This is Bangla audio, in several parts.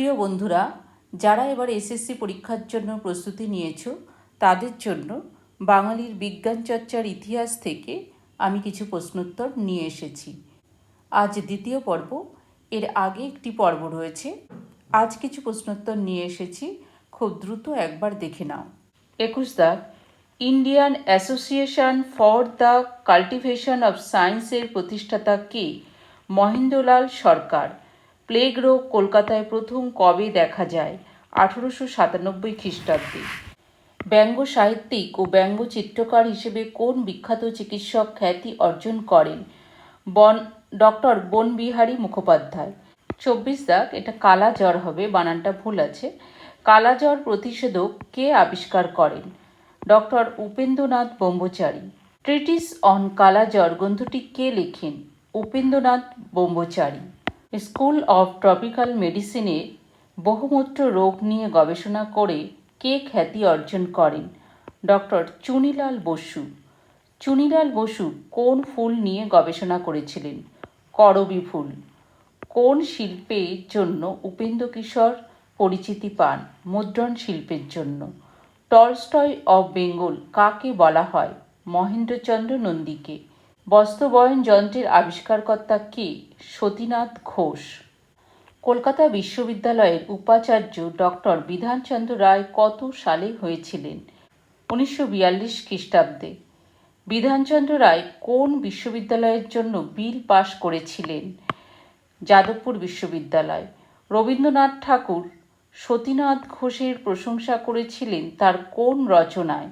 প্রিয় বন্ধুরা, যারা এবার এসএসসি পরীক্ষার জন্য প্রস্তুতি নিয়েছ, তাদের জন্য বাঙালির বিজ্ঞান চর্চার ইতিহাস থেকে আমি কিছু প্রশ্নোত্তর নিয়ে এসেছি। আজ দ্বিতীয় পর্ব, এর আগে একটি পর্ব রয়েছে। আজ কিছু প্রশ্নোত্তর নিয়ে এসেছি, খুব দ্রুত একবার দেখে নাও। একুশ দাগ, Indian Association for the Cultivation of সায়েন্সের প্রতিষ্ঠাতা কে? মহেন্দ্রলাল সরকার। প্লেগ রোগ কলকাতায় প্রথম কবে দেখা যায়? আঠারোশো সাতানব্বই খ্রিস্টাব্দে। ব্যঙ্গ সাহিত্যিক ও ব্যঙ্গ চিত্রকার হিসেবে কোন বিখ্যাত চিকিৎসক খ্যাতি অর্জন করেন? বন, ডক্টর বনবিহারী মুখোপাধ্যায়। চব্বিশ দাগ, এটা কালা জ্বর হবে, বানানটা ভুল আছে। কালা জ্বর প্রতিষেধক কে আবিষ্কার করেন? Doctor Upendranath Brahmachari. Treatise on kala জ্বর গ্রন্থটি কে লেখেন? Upendranath Brahmachari. School of tropical মেডিসিনে বহুমূত্র রোগ নিয়ে গবেষণা করে কে খ্যাতি অর্জন করেন? ডক্টর চুনিলাল বসু। চুনিলাল বসু কোন ফুল নিয়ে গবেষণা করেছিলেন? করবি ফুল। কোন শিল্পের জন্য উপেন্দ্র কিশোর পরিচিতি পান? মুদ্রণ শিল্পের জন্য। টলস্টয় অফ বেঙ্গল কাকে বলা হয়? মহেন্দ্রচন্দ্র নন্দীকে। বস্ত্রবয়ন যন্ত্রের আবিষ্কারকর্তা কে? সতীনাথ ঘোষ। কলকাতা বিশ্ববিদ্যালয়ের উপাচার্য ডক্টর বিধানচন্দ্র রায় কত সালে হয়েছিলেন? উনিশশো বিয়াল্লিশ খ্রিস্টাব্দে। বিধানচন্দ্র রায় কোন বিশ্ববিদ্যালয়ের জন্য বিল পাশ করেছিলেন? যাদবপুর বিশ্ববিদ্যালয়। রবীন্দ্রনাথ ঠাকুর সতীনাথ ঘোষের প্রশংসা করেছিলেন তার কোন রচনায়?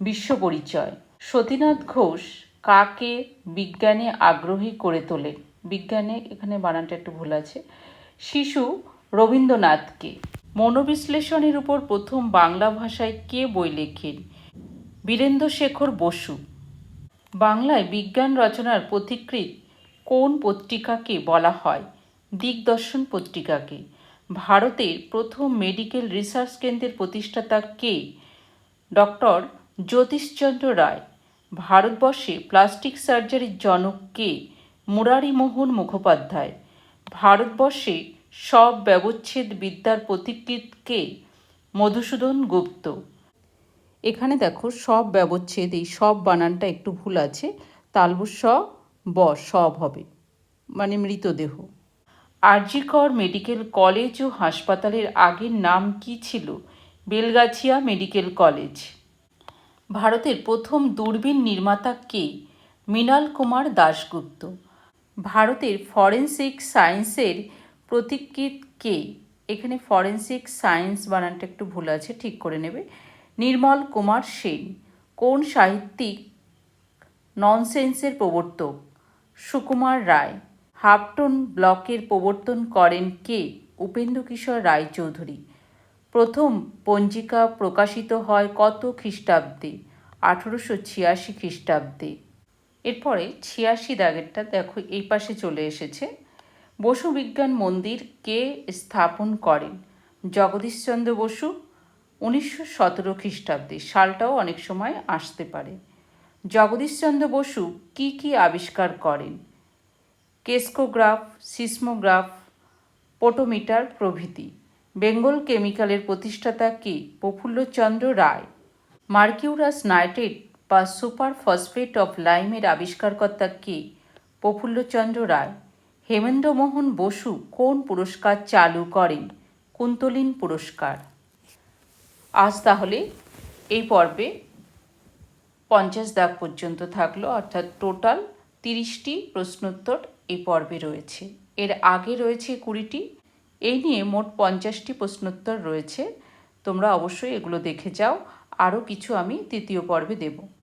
বিশ্ব পরিচয় সতীনাথ ঘোষ কাকে বিজ্ঞানে আগ্রহী করে তোলেন বিজ্ঞানে এখানে বানানটা একটু ভুল আছে। শিশু রবীন্দ্রনাথকে। মনোবিশ্লেষণের উপর প্রথম বাংলা ভাষায় কে বই লেখেন? বীরেন্দ্র শেখর বসু। বাংলায় বিজ্ঞান রচনার পথিকৃৎ কোন পত্রিকাকে বলা হয়? দিগদর্শন পত্রিকাকে। ভারতের প্রথম মেডিকেল রিসার্চ কেন্দ্রের প্রতিষ্ঠাতা কে? ডক্টর জ্যোতিষচন্দ্র রায়। ভারতবর্ষে প্লাস্টিক সার্জারির জনক কে? মুরারিমোহন মুখোপাধ্যায়। ভারতবর্ষে সব ব্যবচ্ছেদ বিদ্যার প্রতিকৃত কে? মধুসূদন গুপ্ত। এখানে দেখো সব ব্যবচ্ছেদ, এই সব বানানটা একটু ভুল আছে। তালবু স, ব, সব হবে। মানে মৃতদেহ। আরজিকর মেডিকেল কলেজ ও হাসপাতালের আগের নাম কি ছিল? Belgachia medical college. ভারতের প্রথম দূরবীন নির্মাতা কে? মৃণাল কুমার দাশগুপ্ত। ভারতের ফরেন্সিক সায়েন্সের প্রতীকৃত কে? এখানে ফরেন্সিক সায়েন্স বানানটা একটু ভুল আছে, ঠিক করে নেবে। নির্মল কুমার সেন, কোন সাহিত্যিক ননসেন্সের প্রবর্তক? সুকুমার রায় হাফটন ব্লকের প্রবর্তন করেন কে? উপেন্দ্র কিশোর রায়চৌধুরী। প্রথম পঞ্জিকা প্রকাশিত হয় কত খ্রিস্টাব্দে? আঠেরোশো ছিয়াশি খ্রিস্টাব্দে। এরপরে ছিয়াশি দাগেরটা দেখো, এই পাশে চলে এসেছে। বসু বিজ্ঞান মন্দির কে স্থাপন করেন? জগদীশচন্দ্র বসু, উনিশশো সতেরো খ্রিস্টাব্দে। সালটাও অনেক সময় আসতে পারে। জগদীশচন্দ্র বসু কি কি আবিষ্কার করেন? কেস্কোগ্রাফ, সিসমোগ্রাফ, পোটোমিটার প্রভৃতি। বেঙ্গল কেমিক্যালের প্রতিষ্ঠাতা কে? প্রফুল্লচন্দ্র রায়। মার্কিউরাস নাইট্রেট বা সুপার ফসফেট অফ লাইমের আবিষ্কারকর্তা কে? প্রফুল্লচন্দ্র রায়। হেমেন্দ্রমোহন বসু কোন পুরস্কার চালু করেন? কুন্তলিন পুরস্কার। আজ তাহলে এই পর্বে পঞ্চাশ দাগ পর্যন্ত থাকল, অর্থাৎ টোটাল তিরিশটি প্রশ্নোত্তর এই পর্বে রয়েছে। এর আগে রয়েছে কুড়িটি এই নিয়ে মোট পঞ্চাশটি প্রশ্নোত্তর রয়েছে। তোমরা অবশ্যই এগুলো দেখে যাও। আরও কিছু আমি তৃতীয় পর্বে দেবো।